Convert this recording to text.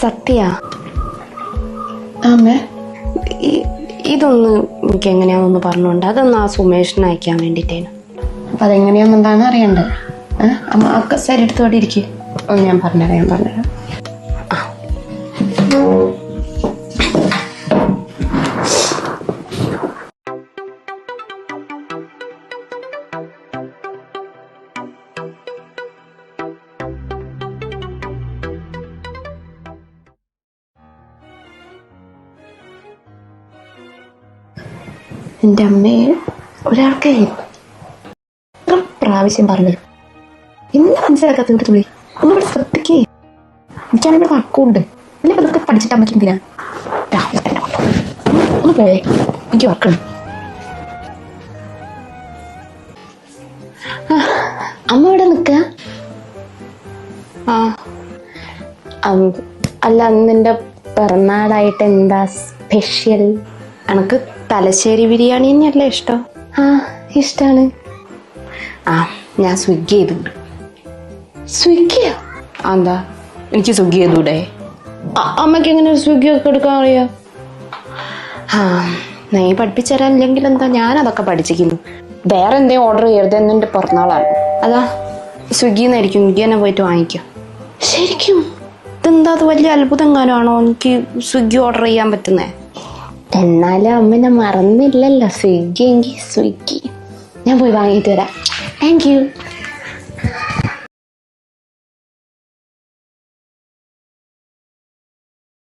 സത്യ. ഇതൊന്ന് എനിക്ക് എങ്ങനെയാണെന്ന് പറഞ്ഞുകൊണ്ട് അതൊന്ന് ആ സുമേഷിന് അയക്കാൻ വേണ്ടിയിട്ടേനു അപ്പൊ അതെങ്ങനെയാന്നുണ്ടാന്ന് അറിയണ്ടേ? ഏ? അമ്മ ഒക്കെ ശരി എടുത്തോടെ ഇരിക്കും. ഞാൻ പറഞ്ഞുതരാം ഞാൻ പറഞ്ഞുതരാം എന്റെ അമ്മയെ ഒരാൾക്ക് എത്ര പ്രാവശ്യം പറഞ്ഞു എന്നെ മനസ്സിലാക്കാത്ത ഇവിടെ തുള്ളി ഒന്നുകൂടെ ശ്രദ്ധിക്കേ. എനിക്കാണെങ്കിൽ ഇവിടെ വർക്കുണ്ട് അല്ലെ ഇതൊക്കെ പഠിച്ചിട്ട് അമ്മയ്ക്ക് എന്തിനാ? രാവിലെ തന്നെ. ഒന്ന് പോയേ. എനിക്ക് വർക്കുണ്ട് അമ്മ ഇവിടെ നിൽക്ക? ആ. അല്ല നിന്റെ പിറന്നാളായിട്ട് എന്താ സ്പെഷ്യൽ എനക്ക് തലശ്ശേരി ബിരിയാണി തന്നെയല്ലേ ഇഷ്ടം? ആ ഇഷ്ടാണ്. ആ ഞാൻ സ്വിഗ്ഗി ചെയ്തിട്ടുണ്ട്. സ്വിഗ്ഗിയോ? എന്താ എനിക്ക് സ്വിഗ്ഗി ചെയ്തൂടെ? അമ്മയ്ക്ക് എങ്ങനെ സ്വിഗ്ഗി ഒക്കെ എടുക്കാൻ അറിയാം? ആ നീ പഠിപ്പിച്ചു തരാനില്ലെങ്കിൽ എന്താ ഞാൻ അതൊക്കെ പഠിച്ചിരിക്കുന്നു. വേറെ എന്തേലും ഓർഡർ ചെയ്യരുത് എന്നെ പിറന്നാളാണ്. അതാ സ്വിഗ്ഗിന്നായിരിക്കും സ്വിഗ്ഗി തന്നെ പോയിട്ട് വാങ്ങിക്കാം. ശരിക്കും? ഇതെന്താ അത് വലിയ അത്ഭുതം കാലമാണോ എനിക്ക് സ്വിഗ്ഗി ഓർഡർ ചെയ്യാൻ പറ്റുന്നേ? എന്നാലും അമ്മനെ മറന്നില്ലല്ലോ. സ്വിഗ്ഗി എങ്കിൽ സ്വിഗ്ഗി. ഞാൻ പോയി വാങ്ങിയിട്ട് വരാം. Thank you